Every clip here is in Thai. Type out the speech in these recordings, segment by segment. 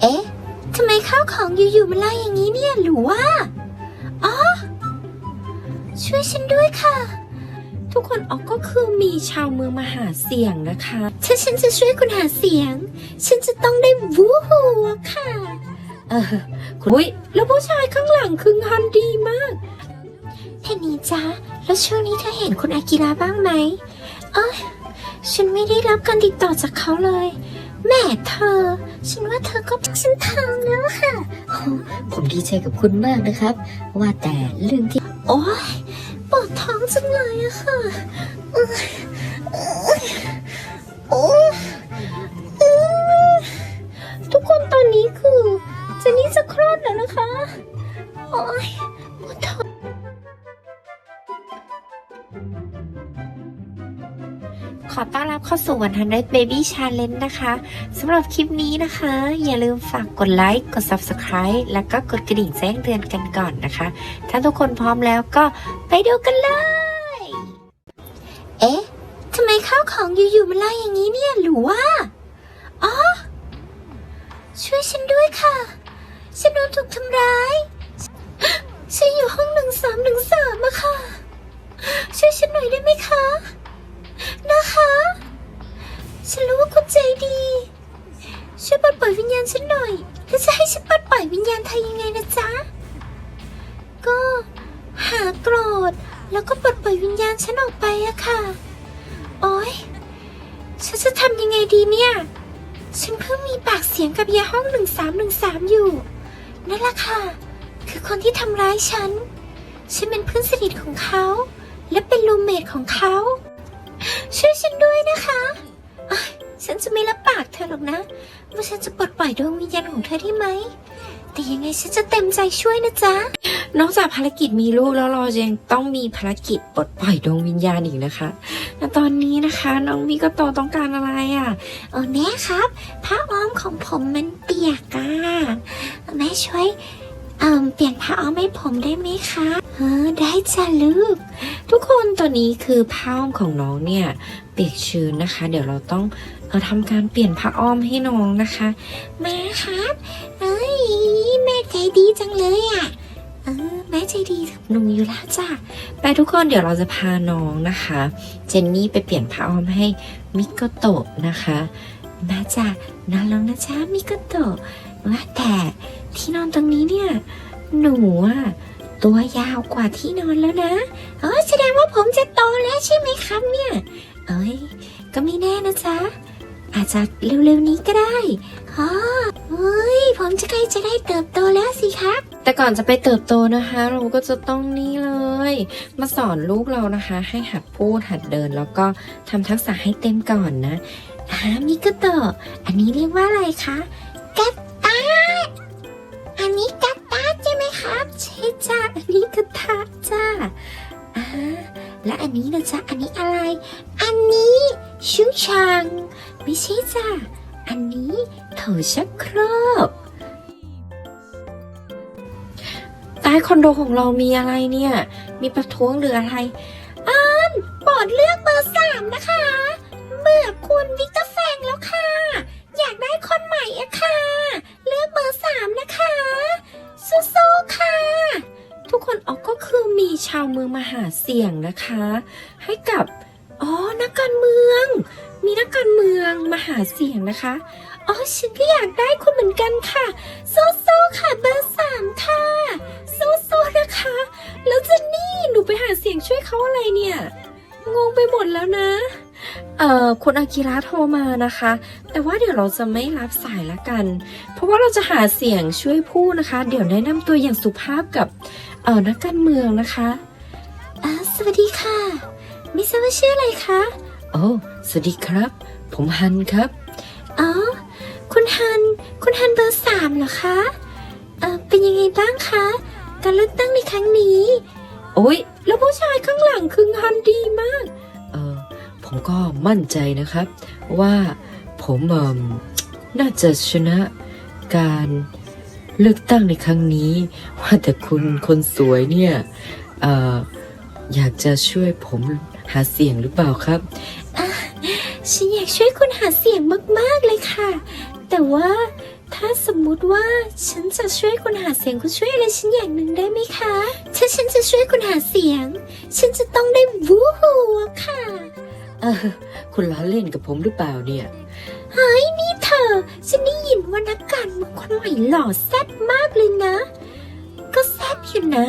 เอ๊ะทำไมข้าวของอยู่ๆมันลอยอย่างนี้เนี่ยหรือว่าอ๋อช่วยฉันด้วยค่ะ ทุกคนออกก็คือมีชาวเมืองมาหาเสียงนะคะ ถ้าฉันจะช่วยคุณหาเสียง ฉันจะต้องได้วู้ฮูค่ะ เออคุณอุ้ยแล้วผู้ชายข้างหลังคืองานดีมากเพนนีจ้าแล้วช่วงนี้เธอเห็นคุณอากิระบ้างไหมเอ้ยฉันไม่ได้รับการติดต่อจากเขาเลย แม่เธอ ฉันว่าเธอก็ฉันทองแล้วค่ะโอ้ผมดีใจกับคุณมากนะครับ ว่าแต่เรื่องที่ โอ้ยปวดท้องจังเลยอะค่ะเอ้ยเอ้ยโอ้ยเอ้ยทุกคนตอนนี้คือเจนนี่จะคลอดแล้วนะคะ โอ้ยปวดท้อง อต้อนรับเข้าสู่วันทันได้เบบี้ชาเลนจ์นะคะสำหรับคลิปนี้นะคะ อย่าลืมฝากกดไลค์กด Subscribe แล้วก็กดกระดิ่งแจ้งเตือนกันก่อนนะคะ ถ้าทุกคนพร้อมแล้วก็ไปดูกันเลย เอ๊ะทำไมข้าวของอยู่ๆมันลอยอย่างนี้เนี่ยหรือว่า โอ๊ย ฉันจะทำยังไงดีเนี่ย ฉันเพิ่งมีปากเสียงกับยาห้องหนึ่งสามหนึ่งสามอยู่ นั่นแหละค่ะ คือคนที่ทำร้ายฉัน ฉันเป็นเพื่อนสนิทของเขา และเป็นรูมเมทของเขา ช่วยฉันด้วยนะคะอ้ยฉันจะไม่รับปากเธอหรอกนะ ว่าฉันจะปลดปล่อยดวงวิญญาณของเธอได้ไหม แต่ยังไงฉันจะเต็มใจช่วยนะจ๊ะ นอกจากภารกิจมีลูกแล้วเรายังต้องมีภารกิจปลดปล่อยดวงวิญญาณอีกนะคะและตอนนี้นะคะน้องมิโกโตต้องการอะไรอะเออแม่ครับผ้าอ้อมของผมมันเปียกอะแม่ช่วยเอ่อเปลี่ยนผ้าอ้อมให้ผมได้ไหมคะเออได้จ้ะลูก ทุกคนตัวนี้คือผ้าอ้อมของน้องเนี่ยเปียกชื้นนะคะ เดี๋ยวเราต้องเออทำการเปลี่ยนผ้าอ้อมให้น้องนะคะแม่ครับเอ้ยแม่ใจดีจังเลยอะเออแม่ใจดีกับหนูอยู่แล้วจ้ะไปทุกคนเดี๋ยวเราจะพาน้องนะคะ เจนนี่ไปเปลี่ยนผ้าอ้อมให้มิโกโตะนะคะแม่จ้ะนอนลงนะจ๊ะมิโกโตะว่าแต่ที่นอนตรงนี้เนี่ย หนูอะตัวยาวกว่าที่นอนแล้วนะเออแสดงว่าผมจะโตแล้วใช่ไหมครับเนี่ย เอ้ยก็ไม่แน่นะจ๊ะ อาจจะเร็วๆนี้ก็ได้อ๋อเฮ้ย ผมจะใกล้จะได้เติบโตแล้วสิครับ แต่ก่อนจะไปเติบโตนะคะ เราก็จะต้องนี่เลย มาสอนลูกเรานะคะ ให้หัดพูดหัดเดิน แล้วก็ทำทักษะให้เต็มก่อนนะอ่ามิกโตะอันนี้เรียกว่าอะไรคะกัตตาอันนี้กัตตาใช่ไหมครับใช่จ้าอันนี้กระทะจ้าอ่าและอันนี้นะจ๊ะอันนี้อะไร ไม่ใช่จ้ะ อันนี้โถชักโครกใต้คอนโดของเรามีอะไรเนี่ย มีประท้วงหรืออะไรโปรดเลือกเบอร์สามนะคะ เบื่อคุณวิกเตอร์แฟงแล้วค่ะ อยากได้คนใหม่อะค่ะ เลือกเบอร์สามนะคะสู้ๆค่ะ ทุกคนออกก็คือมีชาวเมืองมาหาเสียงนะคะาเสียงนะคะ อ๋อฉันก็อยากได้คุณเหมือนกันค่ะสู้ๆค่ะเบอร์สามค่ะสู้ๆนะคะ แล้วจนนี่หนูไปหาเสียงช่วยเขาอะไรเนี่ย งงไปหมดแล้วนะ เอ่อคุณอากิระโทรมานะคะ แต่ว่าเดี๋ยวเราจะไม่รับสายละกัน เพราะว่าเราจะหาเสียงช่วยพูดนะคะ เดี๋ยวแนะนำตัวอย่างสุภาพกับเอ่อนักการเมืองนะคะอ่าสวัสดีค่ะ ไม่ทราบว่าชื่ออะไรคะ โอ้ สวัสดีครับ ผมฮันครับ อ๋อ คุณฮัน คุณฮันเบอร์สามเหรอคะ เอ่อเป็นยังไงบ้างคะ การเลือกตั้งในครั้งนี้ โอ้ย แล้วผู้ชายข้างหลังคือฮันดีมาก เออผมก็มั่นใจนะครับ ว่าผมเอมน่าจะชนะการเลือกตั้งในครั้งนี้ ว่าแต่คุณคนสวยเนี่ยเอออยากจะช่วยผมหาเสียงหรือเปล่าครับ ฉันอยากช่วยคุณหาเสียงมากๆเลยค่ะ แต่ว่าถ้าสมมุติว่าฉันจะช่วยคุณหาเสียงคุณช่วยอะไรฉันอย่างหนึ่งได้ไหมคะ ถ้าฉันจะช่วยคุณหาเสียง ฉันจะต้องได้วูฮูค่ะ เออคุณล้อเล่นกับผมหรือเปล่าเนี่ยเฮ้ยนี่เธอ ฉันได้ยินว่านักการเมืองคนใหม่หล่อแซ่บมากเลยนะ ก็แซ่บอยู่นะ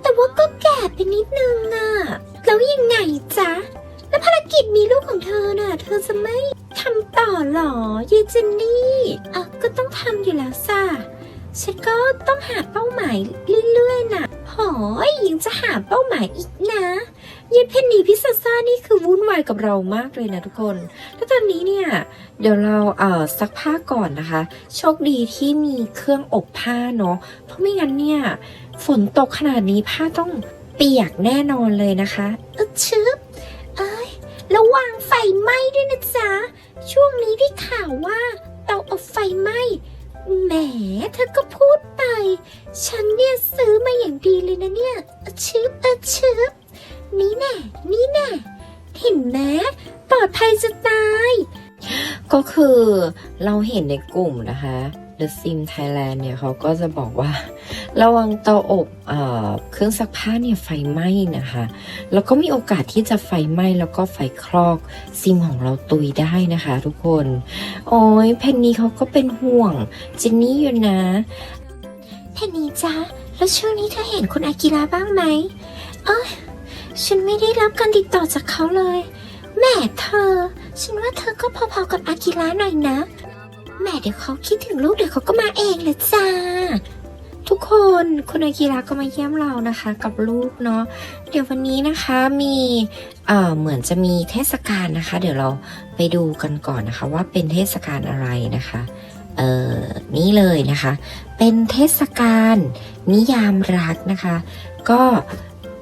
แต่ว่าก็แก่ไปนิดนึงอะแล้วยังไงจ๊ะ แล้วภารกิจมีลูกของเธอน่ะ เธอจะไม่ทำต่อหรอยายเจนนี่อะก็ต้องทำอยู่แล้วซ่ะฉันก็ต้องหาเป้าหมายเรื่อยๆน่ะหอยยังจะหาเป้าหมายอีกนะยายเพนนีพิซซ่านี่คือวุ่นวายกับเรามากเลยนะทุกคน แล้วตอนนี้เนี่ย เดี๋ยวเราเอ่อซักผ้าก่อนนะคะ โชคดีที่มีเครื่องอบผ้าเนาะ เพราะไม่งั้นเนี่ย ฝนตกขนาดนี้ผ้าต้องเปียกแน่นอนเลยนะคะออชึบเอ้ยระวัง ไฟไหม้ด้วยนะจ๊ะ ช่วงนี้ได้ข่าวว่า เตาอบไฟไหม้แหมเธอก็พูดไป ฉันเนี่ยซื้อมาอย่างดีเลยนะเนี่ยอชืบเออชืบนี่แน่นี่แน่เห็นไหมปลอดภัยจะตาย ก็คือเราเห็นในกลุ่มนะคะ The Sim Thailand เนี่ยเขาก็จะบอกว่า ระวังเตาอบเอเครื่องซักผ้าเนี่ยไฟไหม้นะคะ แล้วก็มีโอกาสที่จะไฟไหม้แล้วก็ไฟคลอกซิมของเราตุยได้นะคะทุกคน โอ้ยเพนนีเขาก็เป็นห่วงเจนนี่อยู่นะ เพนนีจ๊ะแล้วช่วงนี้เธอเห็นคุณอากิระบ้างไหมเอ้ยฉันไม่ได้รับการติดต่อจากเขาเลยแม่เธอ ฉันว่าเธอก็พอๆกับอากิระหน่อยนะ แม่เดี๋ยวเขาคิดถึงลูกเดี๋ยวเขาก็มาเองเลยจ้า ทุกคนคุณอากิระก็มาเยี่ยมเรานะคะ กับลูกเนาะเดี๋ยววันนี้นะคะมีเอ่อเหมือนจะมีเทศกาลนะคะ เดี๋ยวเราไปดูกันก่อนนะคะ ว่าเป็นเทศกาลอะไรนะคะเอ่อนี่เลยนะคะ เป็นเทศกาลนิยามรักนะคะ ก็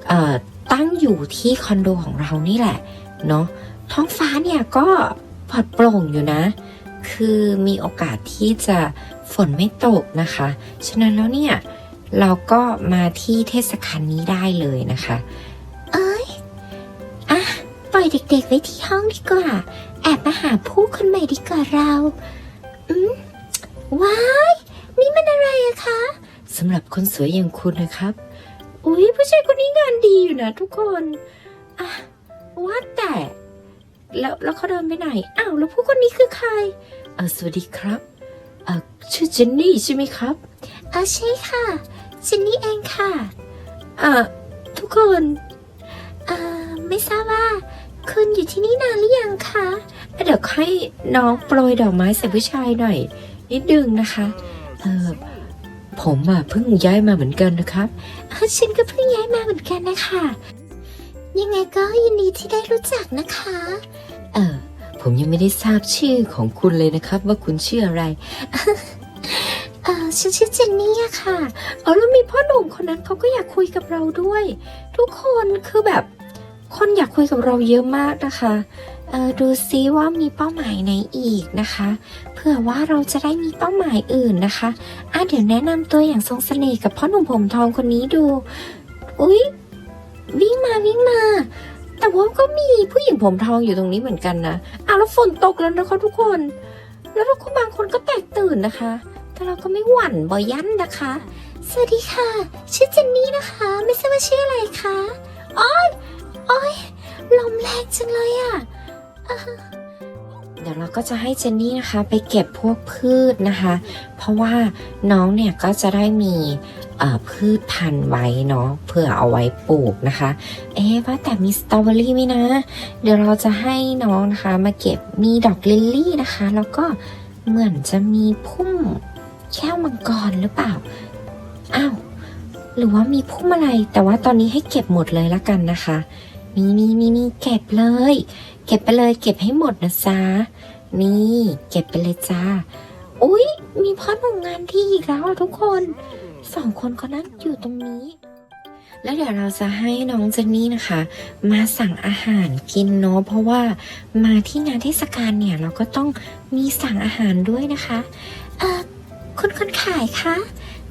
เอ่อตั้งอยู่ที่คอนโดของเรานี่แหละเนาะท้องฟ้าเนี่ยก็ปลอดโปร่งอยู่นะ คือมีโอกาสที่จะฝนไม่ตกนะคะ ฉะนั้นแล้วเนี่ยเราก็มาที่เทศกาลนี้ได้เลยนะคะ เอ้ย อะ ปล่อยเด็กๆไว้ที่ห้องดีกว่า แอบมาหาผู้คนใหม่ดีกว่าเรา อืมว้าย นี่มันอะไรอะคะสำหรับคนสวยอย่างคุณนะครับ อุ๊ยผู้ชายคนนี้งานดีอยู่นะทุกคน อะ ว่าแต่ แล้วแล้วเขาเดินไปไหน อ้าว แล้วผู้คนนี้คือใคร เออสวัสดีครับ เออชื่อเจนนี่ใช่ไหมครับอะใช่ค่ะเจนนี่เองค่ะ เออทุกคนเอ่อไม่ทราบว่าคุณอยู่ที่นี่นานหรือยังคะเดี๋ยวให้น้องโปรยดอกไม้ใส่ผู้ชายหน่อย นิดนึงนะคะเออผมอะเพิ่งย้ายมาเหมือนกันนะครับอะฉันก็เพิ่งย้ายมาเหมือนกันนะคะ ยังไงก็ยินดีที่ได้รู้จักนะคะ เออ ผมยังไม่ได้ทราบชื่อของคุณเลยนะครับ ว่าคุณชื่ออะไร เอ่อฉันชื่อเจนนี่อะค่ะเอาแล้วมีพ่อหนุ่มคนนั้นเขาก็อยากคุยกับเราด้วย ทุกคนคือแบบคนอยากคุยกับเราเยอะมากนะคะเออดูซิว่ามีเป้าหมายไหนอีกนะคะเผื่อว่าเราจะได้มีเป้าหมายอื่นนะคะอะเดี๋ยวแนะนำตัวอย่างทรงเสน่ห์กับพ่อหนุ่มผมทองคนนี้ดู อุ๊ย วิ่งมาวิ่งมา แต่ว่าก็มีผู้หญิงผมทองอยู่ตรงนี้เหมือนกันนะอ้าวแล้วฝนตกแล้วนะคะทุกคน แล้วทุกคนบางคนก็แตกตื่นนะคะ แต่เราก็ไม่หวั่นบอยันนะคะ สวัสดีค่ะ ชื่อเจนนี่นะคะ ไม่ทราบว่าชื่ออะไรคะอ้อยอ้อยลมแรงจังเลยอะ เดี๋ยวเราก็จะให้เจนนี่นะคะไปเก็บพวกพืชนะคะ เพราะว่าน้องเนี่ยก็จะได้มีพืชพันธุ์ไว้เนาะเพื่อเอาไว้ปลูกนะคะ เอ๊ว่าแต่มีสตรอเบอรี่ไหมนะ เดี๋ยวเราจะให้น้องนะคะ มาเก็บมีดอกลิลลี่นะคะ แล้วก็เหมือนจะมีพุ่มแก้วมังกรหรือเปล่า อ้าว หรือว่ามีพุ่มอะไร แต่ว่าตอนนี้ให้เก็บหมดเลยละกันนะคะ นี่นี่นี่นี่เก็บเลย เก็บไปเลย เก็บให้หมดนะจ๊ะนี่เก็บไปเลยจ้าอุ๊ยมีพ่อหนุ่มงานที่อีกแล้วทุกคนสองคนเขานั่งอยู่ตรงนี้ แล้วเดี๋ยวเราจะให้น้องเจนนี่นะคะ มาสั่งอาหารกินเนาะเพราะว่ามาที่งานเทศกาลเนี่ยเราก็ต้องมีสั่งอาหารด้วยนะคะเออคุณคนขายคะ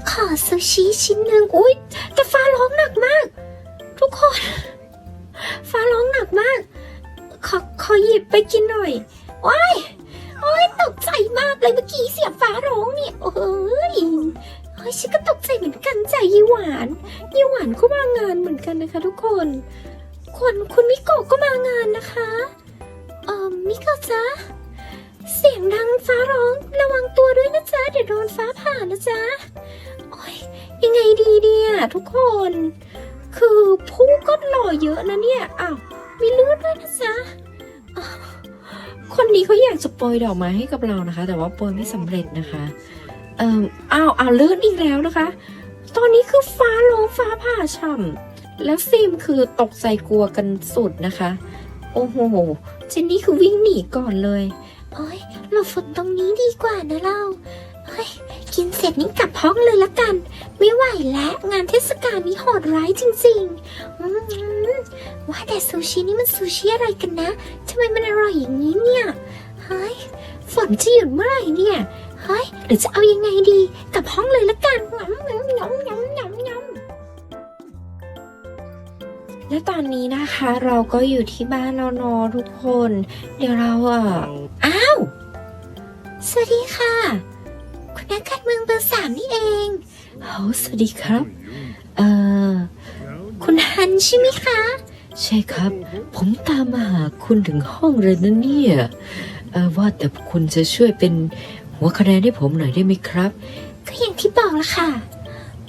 ขอซูชิชิ้นหนึ่งอุ๊ยแต่ฟ้าร้องหนักมาก ทุกคน ฟ้าร้องหนักมาก ขอขอหยิบไปกินหน่อยว้ายโอ้ยตกใจมากเลยเมื่อกี้เสียงฟ้าร้องเนี่ยโอ้ยเฮ้ยฉันก็ตกใจเหมือนกันใจยี่หวานยี่หวานก็มางานเหมือนกันนะคะ ทุกคน คนคุณมิโกะก็มางานนะคะเอ่อมิโกะจ๊ะเสียงดังฟ้าร้องระวังตัวด้วยนะจ๊ะเดี๋ยวโดนฟ้าผ่านะจ๊ะโอ้ยยังไงดีเนี่ยทุกคน คือผู้ก็หล่อเยอะนะเนี่ยอ้าวมีเลือดด้วยนะจ๊ะคนนี้เขาอยากจะโปรยดอกไม้ให้กับเรานะคะ แต่ว่าโปรยไม่สำเร็จนะคะเอ่ออ้าวอ้าวเลือนอีกแล้วนะคะ ตอนนี้คือฟ้าร้องฟ้าผ่าช่ำแล้วซิมคือตกใจกลัวกันสุดนะคะ โอ้โหเจนนี่คือวิ่งหนีก่อนเลยโอ้ยหลบฝนตรงนี้ดีกว่านะเราเฮ้ยกินเสร็จนี่กลับห้องเลยละกัน ไม่ไหวแล้วงานเทศกาลนี้โหดร้ายจริงๆอืมว่าแต่ซูชินี่มันซูชิอะไรกันนะทำไมมันอร่อยอย่างนี้เนี่ยเฮ้ยฝนจะหยุดเมื่อไหร่เนี่ยเฮ้ยหรือจะเอายังไงดีกลับห้องเลยละกันงำงำงำงำงำงำและตอนนี้นะคะเราก็อยู่ที่บ้านเราเนอทุกคน เดี๋ยวเราอะอ้าวสวัสดีค่ะ คุณนักการเมืองเบอร์สามนี่เอง โอ้สวัสดีครับ เอ่อ คุณฮันใช่ไหมคะ ใช่ครับ ผมตามมาหาคุณถึงห้องเลยนะเนี่ยเออว่าแต่คุณจะช่วยเป็นหัวคะแนนให้ผมหน่อยได้ไหมครับ ก็อย่างที่บอกละค่ะ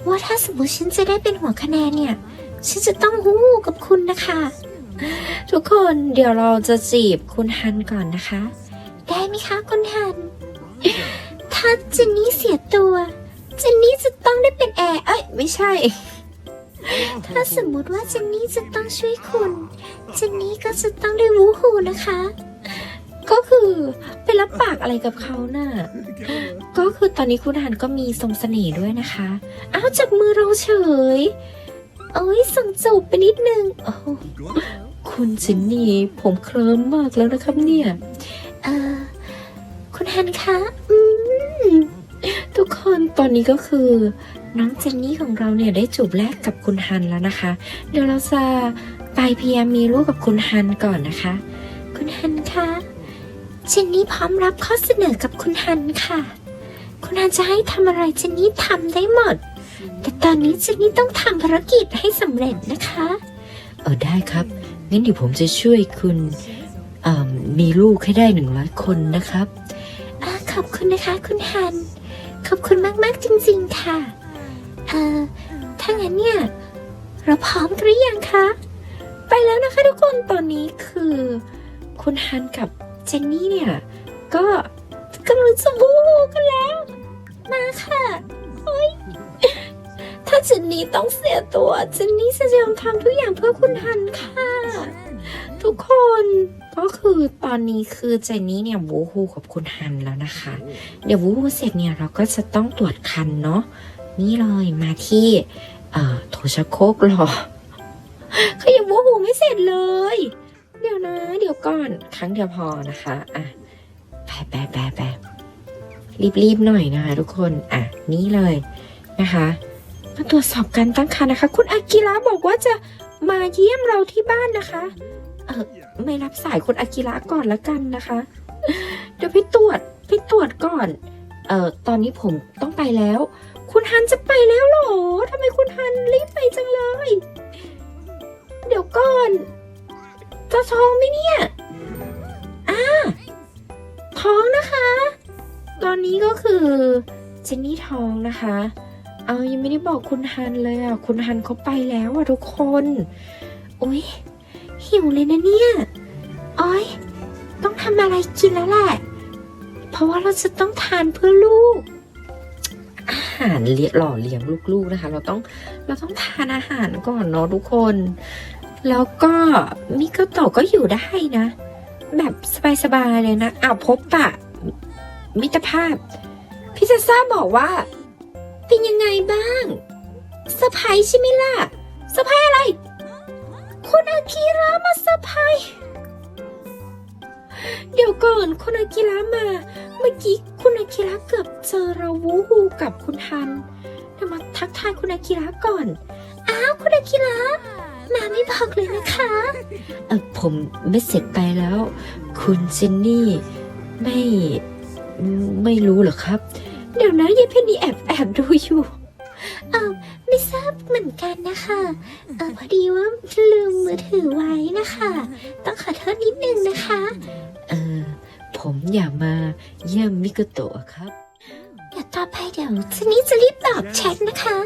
ว่าถ้าสมมติฉันจะได้เป็นหัวคะแนนเนี่ย ฉันจะต้องหู้กับคุณนะคะ ทุกคนเดี๋ยวเราจะจีบคุณฮันก่อนนะคะ ได้ไหมคะคุณฮัน ถ้าเจนนี่เสียตัว เจนนี่จะต้องได้เป็นแอร์เอ้ยไม่ใช่ ถ้าสมมุติว่าเจนนี่จะต้องช่วยคุณ เจนนี่ก็จะต้องได้วู้ฮูนะคะ ก็คือไปรับปากอะไรกับเขาน่ะ ก็คือตอนนี้คุณฮันก็มีทรงเสน่ห์ด้วยนะคะ อ้าวจับมือเราเฉยโอ้ยส่งจูบไปนิดนึงโอ้คุณเจนนี่ผมเคลิ้มมากแล้วนะครับเนี่ย เออคุณฮันคะ อืม ทุกคนตอนนี้ก็คือน้องเจนนี่ของเราเนี่ยได้จูบแรกกับคุณฮันแล้วนะคะ เดี๋ยวเราจะไปพยายามมีลูกกับคุณฮันก่อนนะคะ คุณฮันคะเจนนี่พร้อมรับข้อเสนอกับคุณฮันค่ะ คุณฮันจะให้ทำอะไรเจนนี่ทำได้หมด แต่ตอนนี้เจนนี่ต้องทำภารกิจให้สำเร็จนะคะ เออได้ครับ งั้นเดี๋ยวผมจะช่วยคุณเอ่อมีลูกให้ได้หนึ่งร้อยคนนะครับอาขอบคุณนะคะ คุณฮัน ขอบคุณมากๆจริงๆค่ะ เอ่อ ถ้างั้นเนี่ย เราพร้อมกันหรือยังคะ ไปแล้วนะคะทุกคน ตอนนี้คือ คุณฮันกับเจนนี่เนี่ย ก็กำลังจะบู๊กันแล้ว มาค่ะถ้าเจนนี่ต้องเสียตัว เจนนี่จะยอมทำทุกอย่างเพื่อคุณฮันค่ะ ทุกคน ก็คือตอนนี้คือเจนนี่เนี่ยวูฮูกับคุณฮันแล้วนะคะ เดี๋ยววูฮูเสร็จเนี่ยเราก็จะต้องตรวจคันเนาะนี่เลยมาที่เอ่อโถชักโครกรอเขายังวูฮูไม่เสร็จเลย เดี๋ยวนะ เดี๋ยวก่อนครั้งเดียวพอนะคะอะไปไปไปไปะรีบๆหน่อยนะคะทุกคนอะนี่เลยนะคะมาตรวจสอบการตั้งครรภ์นะคะ คุณอากิระบอกว่าจะมาเยี่ยมเราที่บ้านนะคะ เออไม่รับสายคุณอากิระก่อนละกันนะคะ เดี๋ยวไปตรวจไปตรวจก่อน เอ่อตอนนี้ผมต้องไปแล้ว คุณฮันจะไปแล้วเหรอทำไมคุณฮันรีบไปจังเลย เดี๋ยวก่อนจะท้องไหมเนี่ยอ่าท้องนะคะ ตอนนี้ก็คือเจนนี่ท้องนะคะ เอายังไม่ได้บอกคุณฮันเลยอะ คุณฮันเขาไปแล้วอะทุกคน โอ้ย หิวเลยนะเนี่ยโอ้ยต้องทำอะไรกินแล้วแหละ เพราะว่าเราจะต้องทานเพื่อลูก อาหารเลี้ยหล่อเลี้ยงลูกๆนะคะ เราต้องเราต้องทานอาหารก่อนเนาะทุกคน แล้วก็มิโกโตะก็อยู่ได้นะ แบบสบายๆเลยนะอ้าวพบปะ มิตรภาพ พี่ซาซ่าบอกว่า เป็นยังไงบ้างเซอร์ไพรส์ใช่ไหมล่ะเซอร์ไพรส์อะไร คุณอากิระมาเซอร์ไพรส์เดี๋ยวก่อนคุณอากิระมา เมื่อกี้คุณอากิระเกือบเจอเราวูฮูกับคุณฮันเดี๋ยวมาทักทายคุณอากิระก่อน อ้าวคุณอากิระมาไม่บอกเลยนะคะเออผมไม่เสร็จไปแล้ว คุณเจนนี่ไม่ไม่รู้หรอครับ เดี๋ยวนะยายเพนนีแอบแอบดูอยู่เออ ไม่ทราบเหมือนกันนะคะเออพอดีว่าลืมมือถือไว้นะคะ ต้องขอโทษนิดนึงนะคะ เออ ผมอยากมาเยี่ยมมิโกโตะครับ เดี๋ยวต่อไปเดี๋ยวซันนี่จะรีบตอบแชทนะคะ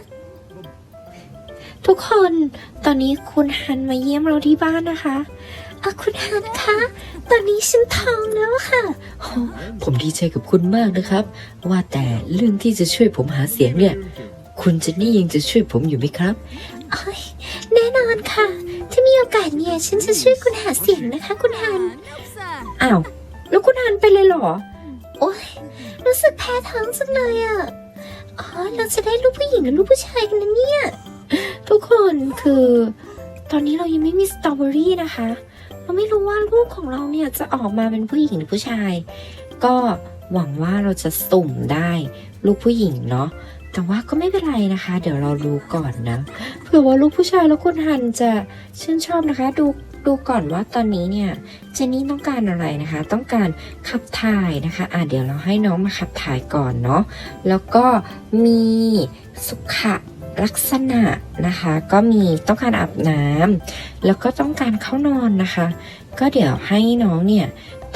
ทุกคนตอนนี้คุณฮันมาเยี่ยมเราที่บ้านนะคะเออคุณฮันคะ ตอนนี้ฉันท้องแล้วค่ะ ผมดีใจกับคุณมากนะครับ ว่าแต่เรื่องที่จะช่วยผมหาเสียงเนี่ย คุณเจนนี่ยังจะช่วยผมอยู่ไหมครับ โอ้ยแน่นอนค่ะ ถ้ามีโอกาสเนี่ย ฉันจะช่วยคุณหาเสียงนะคะ คุณฮัน อ้าว แล้วคุณฮันไปเลยเหรอ โอ้ยรู้สึกแพ้ท้องจังเลยอะ อ๋อ เราจะได้ลูกผู้หญิงหรือลูกผู้ชายกันนะเนี่ย ทุกคนคือ ตอนนี้เรายังไม่มีสตรอเบอรี่นะคะ เราไม่รู้ว่าลูกของเราเนี่ยจะออกมาเป็นผู้หญิงหรือผู้ชาย ก็หวังว่าเราจะสุ่มได้ ลูกผู้หญิงเนาะ แต่ว่าก็ไม่เป็นไรนะคะ เดี๋ยวเราดูก่อนนะเผื่อว่าลูกผู้ชายแล้วคุณฮันจะชื่นชอบนะคะ ดูดูก่อนว่าตอนนี้เนี่ยเจนนี่ต้องการอะไรนะคะ ต้องการขับถ่ายนะคะ อะเดี๋ยวเราให้น้องมาขับถ่ายก่อนเนาะแล้วก็มีสุขลักษณะนะคะ ก็มีต้องการอาบน้ำแล้วก็ต้องการเข้านอนนะคะ ก็เดี๋ยวให้น้องเนี่ย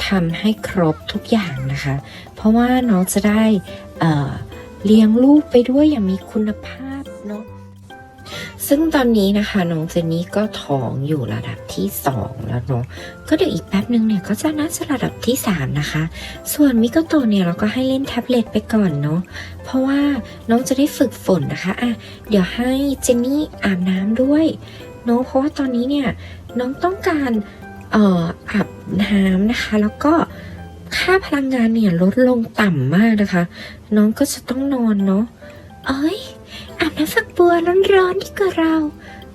ทำให้ครบทุกอย่างนะคะ เพราะว่าน้องจะได้เอ่อ เลี้ยงลูกไปด้วยอย่างมีคุณภาพเนาะซึ่งตอนนี้นะคะน้องเจนนี่ก็ท้องอยู่ระดับที่ 2 แล้วเนาะก็เดี๋ยวอีกแป๊บนึงเนี่ยก็จะน่าจะระดับที่ 3 นะคะ ส่วนมิโกโตเนี่ยเราก็ให้เล่นแท็บเล็ตไปก่อนเนาะเพราะว่าน้องจะได้ฝึกฝนนะคะอะเดี๋ยวให้เจนนี่อาบน้ำด้วยเนาะเพราะว่าตอนนี้เนี่ยน้องต้องการเอ่ออาบน้ำนะคะ แล้วก็ค่าพลังงานเนี่ยลดลงต่ำมากนะคะ น้องก็จะต้องนอนเนาะ เอ้ยอาบน้ำฝักบัวร้อนๆดีกว่าเรา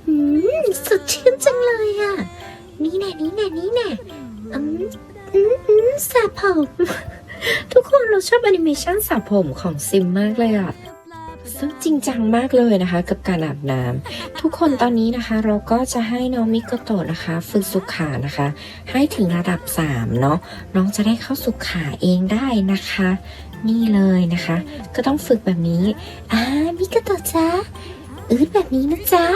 อืมสดชื่นจังเลยอะ นี่แน่นี่แน่นี่แน่อืมอืมอืมสระผม ทุกคนเราชอบแอนิเมชันสระผมของซิมมากเลยอะซึ่งจริงจังมากเลยนะคะ กับการอาบน้ำทุกคนตอนนี้นะคะ เราก็จะให้น้องมิโกโตะนะคะ ฝึกสุขานะคะ ให้ถึงระดับ3เนาะน้องจะได้เข้าสุขาเองได้นะคะ นี่เลยนะคะ ก็ต้องฝึกแบบนี้อ่ามิกาโตจ๊ะอืดแบบนี้นะจ๊ะ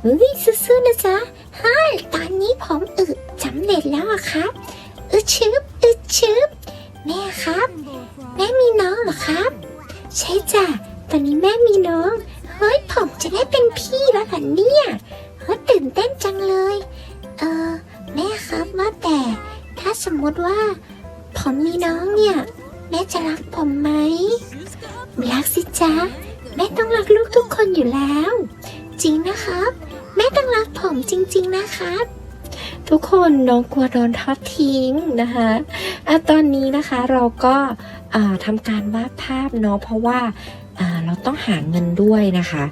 เฮ้ยซื่อๆนะจ๊ะฮ่าตอนนี้ผมอึดสำเร็จแล้วอะครับอึดชึบอึดชึบแม่ครับ แม่มีน้องเหรอครับ ใช่จ้ะตอนนี้แม่มีน้องเฮ้ยผมจะได้เป็นพี่แล้วเหรอเนี่ยเฮ้ยตื่นเต้นจังเลย เออแม่ครับว่าแต่ ถ้าสมมติว่า ผมมีน้องเนี่ย แม่จะรักผมไหมรักสิจ๊ะแม่ต้องรักลูกทุกคนอยู่แล้ว จริงนะครับ แม่ต้องรักผมจริง ๆนะครับทุกคนน้องกลัวโดนทอดทิ้งนะคะอะตอนนี้นะคะเราก็ทำการวาดภาพเนาะเพราะว่าเราต้องหาเงินด้วยนะคะ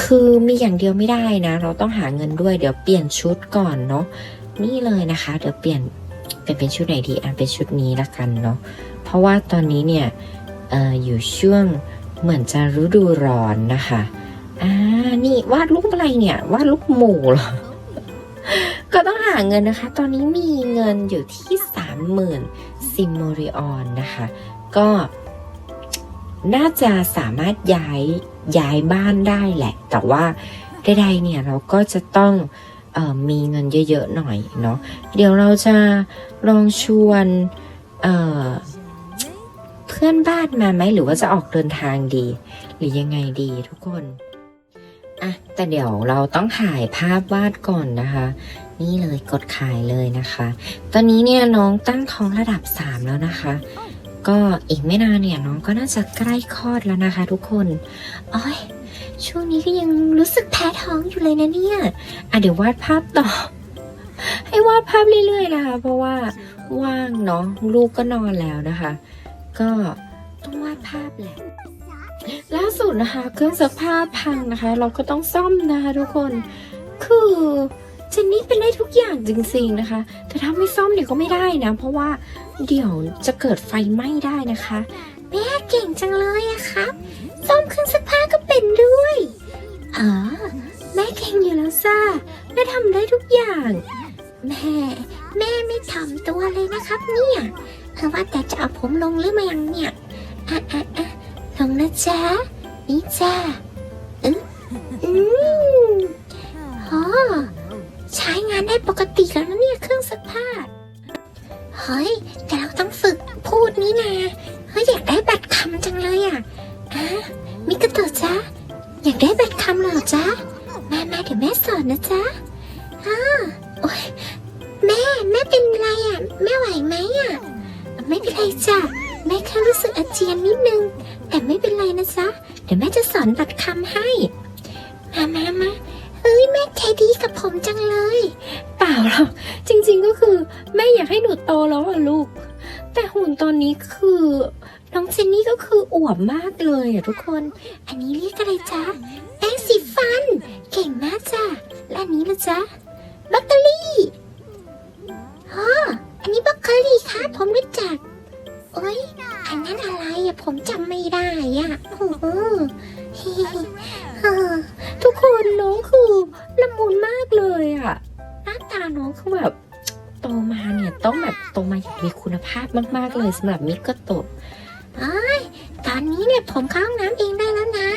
คือมีอย่างเดียวไม่ได้นะ เราต้องหาเงินด้วย เดี๋ยวเปลี่ยนชุดก่อนเนาะนี่เลยนะคะ เดี๋ยวเปลี่ยน เป็นเป็นชุดไหนดีอะเป็นชุดนี้ละกันเนาะเพราะว่าตอนนี้เนี่ยอออยู่ช่วงเหมือนจะฤดูร้อนนะคะอ่านี่วาดรูปอะไรเนี่ยวาดรูปหมูเหรอก็ต้องหาเงินนะคะ ตอนนี้มีเงินอยู่ที่สามหมื่นซิมโมริออนนะคะ ก็น่าจะสามารถย้ายย้ายบ้านได้แหละ แต่ว่าใดๆเนี่ยเราก็จะต้อง มีเงินเยอะๆหน่อยเนาะเดี๋ยวเราจะลองชวนเเพื่อนบ้านมาไหมหรือว่าจะออกเดินทางดี หรือยังไงดีทุกคนอะแต่เดี๋ยวเราต้องถ่ายภาพวาดก่อนนะคะ นี่เลยกดขายเลยนะคะ ตอนนี้เนี่ยน้องตั้งท้องระดับ 3 แล้วนะคะ ก็อีกไม่นานเนี่ยน้องก็น่าจะใกล้คลอดแล้วนะคะ ทุกคนอ้อย ช่วงนี้ก็ยังรู้สึกแพ้ท้องอยู่เลยนะเนี่ย อะเดี๋ยววาดภาพต่อ ให้วาดภาพเรื่อยๆนะคะ เพราะว่าว่างเนาะลูกก็นอนแล้วนะคะ ก็ต้องวาดภาพแหละล่าสุดนะคะ เครื่องซักผ้าพังนะคะ เราก็ต้องซ่อมนะคะทุกคนคือเจนนี่เป็นได้ทุกอย่างจริงๆนะคะ แต่ถ้าไม่ซ่อมเดี๋ยวก็ไม่ได้นะ เพราะว่าเดี๋ยวจะเกิดไฟไหม้ได้นะคะ แม่เก่งจังเลยอะครับซ่อมเครื่องซักผ้าก็เป็นด้วยอ๋อแม่เก่งอยู่แล้วซ่าแม่ทำได้ทุกอย่าง แม่ แม่ไม่ทำตัวเลยนะครับเนี่ยเออว่าแต่จะเอาผมลงหรือไม่ยังเนี่ยอะอะอะลงนะจ๊ะนี่จ้าอืมอืมอ๋อใช้งานได้ปกติแล้วนะเนี่ยเครื่องซักผ้า เฮ้ยแต่เราต้องฝึกพูดนี้นะ อยากได้บัตรคำจังเลยอะอะมิกาโตะจ๊ะอยากได้บัตรคำเหรอจ๊ะมามาเดี๋ยวแม่สอนนะจ๊ะอ่าโอ้ยแม่แม่เป็นไรอะแม่ไหวไหมอะไม่เป็นไรจ้ะแม่แค่รู้สึกอาเจียนนิดนึง แต่ไม่เป็นไรนะจ๊ะเดี๋ยวแม่จะสอนบัตรคำให้ มามามาเฮ้ยแม่ใจดีกับผมจังเลย เปล่าหรอกจริงๆก็คือ แม่อยากให้หนูโตแล้วอะลูก แต่หุ่นตอนนี้คือ น้องเจนนี่ก็คืออวบมากเลยอะทุกคน อันนี้เรียกอะไรจ๊ะ แป้งสีฟัน เก่งมากจ้ะ และอันนี้ละจ๊ะบัคเกอรี่อ๋ออันนี้บัคเกอรี่ค่ะผมรู้จัก โอ๊ยอันนั้นอะไรอะผมจำไม่ได้อะโอ้โหทุกคนน้องคือละมุนมากเลยอะหน้าตาน้องคือแบบโตมาเนี่ยต้องแบบโตมาอย่างมีคุณภาพมาก ๆ เลยสำหรับมิกโกโตะ ตอนนี้เนี่ยผมเข้าห้องน้ำเองได้แล้วนะ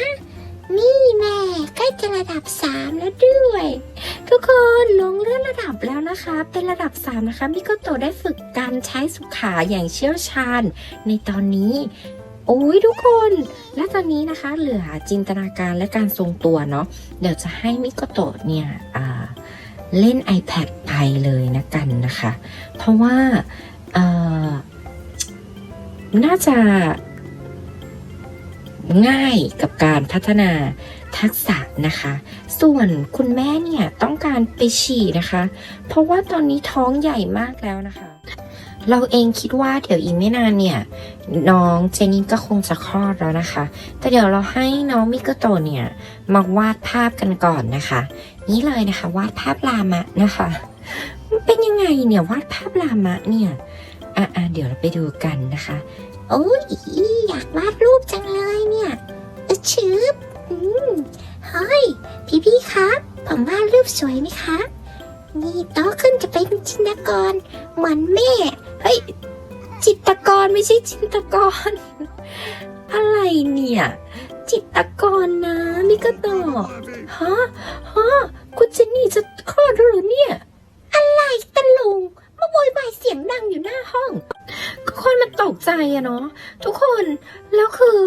นี่แม่ใกล้จะระดับสามแล้วด้วย ทุกคนน้องเลื่อนระดับแล้วนะคะ เป็นระดับ 3 นะคะมิโกโตได้ฝึกการใช้สุขาอย่างเชี่ยวชาญ ในตอนนี้โอ้ยทุกคน และตอนนี้นะคะเหลือจินตนาการและการทรงตัวเนาะเดี๋ยวจะให้มิโกโตะเนี่ยเล่น iPad ไปเลยนะกันนะคะ เพราะว่า น่าจะง่ายกับการพัฒนาทักษะนะคะ ส่วนคุณแม่เนี่ยต้องการไปฉี่นะคะ เพราะว่าตอนนี้ท้องใหญ่มากแล้วนะคะ เราเองคิดว่าเดี๋ยวอีกไม่นานเนี่ย น้องเจนี่ก็คงจะคลอดแล้วนะคะ แต่เดี๋ยวเราให้น้องมิกโตเนี่ยมาวาดภาพกันก่อนนะคะ นี่เลยนะคะ วาดภาพลามะนะคะ เป็นยังไงเนี่ยวาดภาพลามะเนี่ย อะเดี๋ยวเราไปดูกันนะคะโอ้ยอยากวาดรูปจังเลยเนี่ยชืบอืมเฮ้ย พี่พี่ครับ ผมวาดรูปสวยไหมครับนี่โตขึ้นจะเป็นจินตกร เหมือนแม่ เฮ้ย จิตกรไม่ใช่จินตกร อะไรเนี่ย จิตกรนะมิกาโตะฮะฮะคุณเจนนี่จะคลอดแล้วหรอเนี่ย อะไอ้ตะลุง โวยวายเสียงดังอยู่หน้าห้องก็คนมันตกใจอะเนาะทุกคนแล้วคือ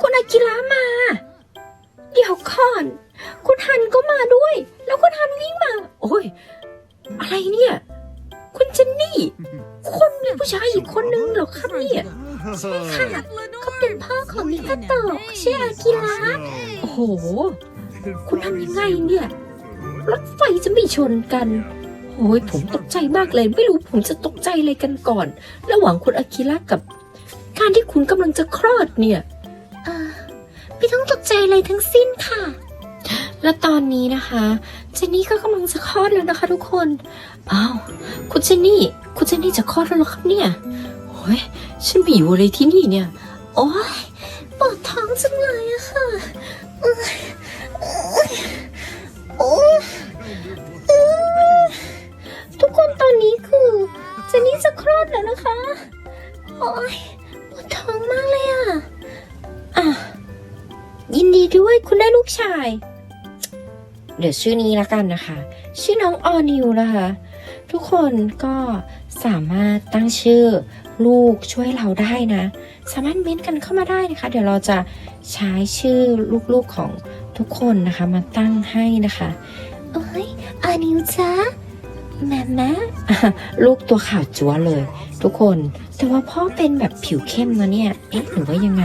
คุณอากิระมา เดี๋ยวก่อน คุณฮันก็มาด้วย แล้วคุณฮันวิ่งมา โอ้ย อะไรเนี่ย คุณเจนนี่ คนมีผู้ชายอีกคนนึงเหรอครับเนี่ยใช่ค่ะเขาเป็นพ่อของมิคาโตะชื่ออากิระโอ้โห คุณทำยังไงเนี่ยรถไฟจะไม่ชนกัน โอ้ยผมตกใจมากเลย ไม่รู้ผมจะตกใจอะไรกันก่อน ระหว่างคุณอากิระกับ การที่คุณกำลังจะคลอดเนี่ยเออไม่ต้องตกใจอะไรทั้งสิ้นค่ะ และตอนนี้นะคะเจนนี่ก็กำลังจะคลอดแล้วนะคะทุกคนอ้าวคุณเจนนี่ คุณเจนนี่จะคลอดแล้วเหรอครับเนี่ยโอ้ยฉันไปอยู่อะไรที่นี่เนี่ย โอ้ยปวดท้องจังเลยอะค่ะเอ้ยเอ้ยโอ้ยเอ้ย ทุกคนตอนนี้คือเจนนี่จะคลอดแล้วนะคะ โอ้ยปวดท้องมากเลยอะอะ ยินดีด้วยคุณได้ลูกชาย เดี๋ยวชื่อนี้ละกันนะคะ ชื่อน้องออนิวนะคะ ทุกคนก็สามารถตั้งชื่อลูกช่วยเราได้นะ สามารถเม้นกันเข้ามาได้นะคะ เดี๋ยวเราจะใช้ชื่อลูกๆของทุกคนนะคะ มาตั้งให้นะคะ โอ้ยอานิวจ้า แม่แม่อะลูกตัวขาวจั๊วเลย ทุกคน แต่ว่าพ่อเป็นแบบผิวเข้มนะเนี่ย เอ๊ะหรือว่ายังไง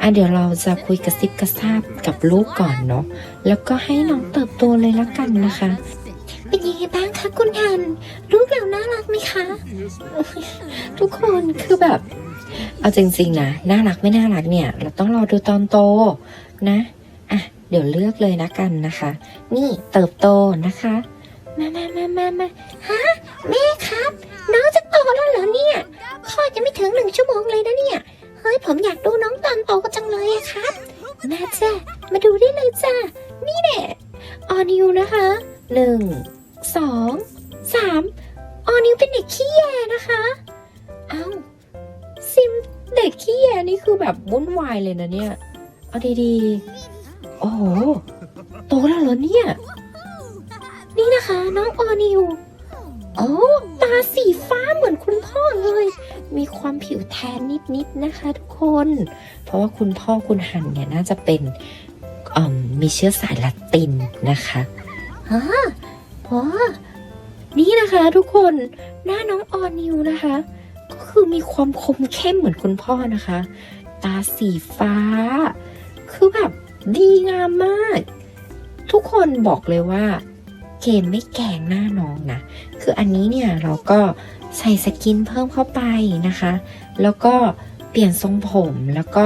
อะเดี๋ยวเราจะคุยกระซิบกระซาบกับลูกก่อนเนาะ แล้วก็ให้น้องเติบโตเลยละกันนะคะ เป็นยังไงบ้างคะคุณฮัน ลูกเราน่ารักไหมคะ ทุกคนคือแบบ เอาจริงๆนะ น่ารักไม่น่ารักเนี่ย เราต้องรอดูตอนโตนะ อะ เดี๋ยวเลือกเลยละกันนะคะ นี่เติบโตนะคะ มามามามามาฮะแม่ครับ น้องจะโตแล้วเหรอเนี่ยคลอดยังไม่ถึงหนึ่งชั่วโมงเลยนะเนี่ยเฮ้ยผมอยากดูน้องตอนโตจังเลยอะครับมาจ้ะมาดูได้เลยจ้ะนี่แหละออนิวนะคะหนึ่งสองสามออนิวเป็นเด็กขี้แยนะคะเอ้าซิมเด็กขี้แยนี่คือแบบวุ่นวายเลยนะเนี่ยเอาดีๆโอ้โหโตแล้วเหรอเนี่ย นี่นะคะ น้องออนิวโอ้ตาสีฟ้าเหมือนคุณพ่อเลย มีความผิวแทนนิดๆนะคะ ทุกคน เพราะว่าคุณพ่อคุณฮันเนี่ยน่าจะเป็นอืมมีเชื้อสายละตินนะคะฮะพอนี่นะคะทุกคนหน้าน้องออนิวนะคะ ก็คือมีความคมเข้มเหมือนคุณพ่อนะคะ ตาสีฟ้า คือแบบดีงามมาก ทุกคนบอกเลยว่า เกมไม่แกงหน้าน้องนะ คืออันนี้เนี่ยเราก็ใส่สกินเพิ่มเข้าไปนะคะ แล้วก็เปลี่ยนทรงผมแล้วก็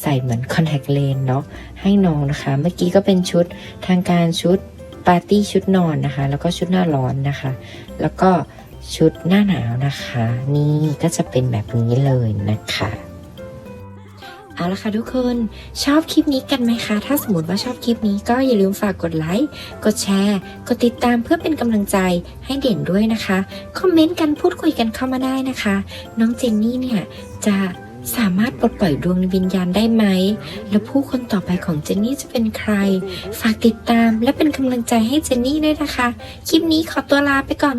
ใส่เหมือนคอนแทคเลนเนาะให้น้องนะคะ เมื่อกี้ก็เป็นชุดทางการชุดปาร์ตี้ชุดนอนนะคะ แล้วก็ชุดหน้าร้อนนะคะ แล้วก็ชุดหน้าหนาวนะคะ นี่ก็จะเป็นแบบนี้เลยนะคะ เอาละค่ะทุกคนชอบคลิปนี้กันไหมคะ ถ้าสมมติว่าชอบคลิปนี้ก็อย่าลืมฝากกดไลค์ กดแชร์ กดติดตามเพื่อเป็นกำลังใจให้เด่นด้วยนะคะ คอมเมนต์กันพูดคุยกันเข้ามาได้นะคะ น้องเจนนี่เนี่ยจะสามารถปลดปล่อยดวงวิญญาณได้ไหม แล้วผู้คนต่อไปของเจนนี่จะเป็นใคร ฝากติดตามและเป็นกำลังใจให้เจนนี่ด้วยนะคะ คลิปนี้ขอตัวลาไปก่อน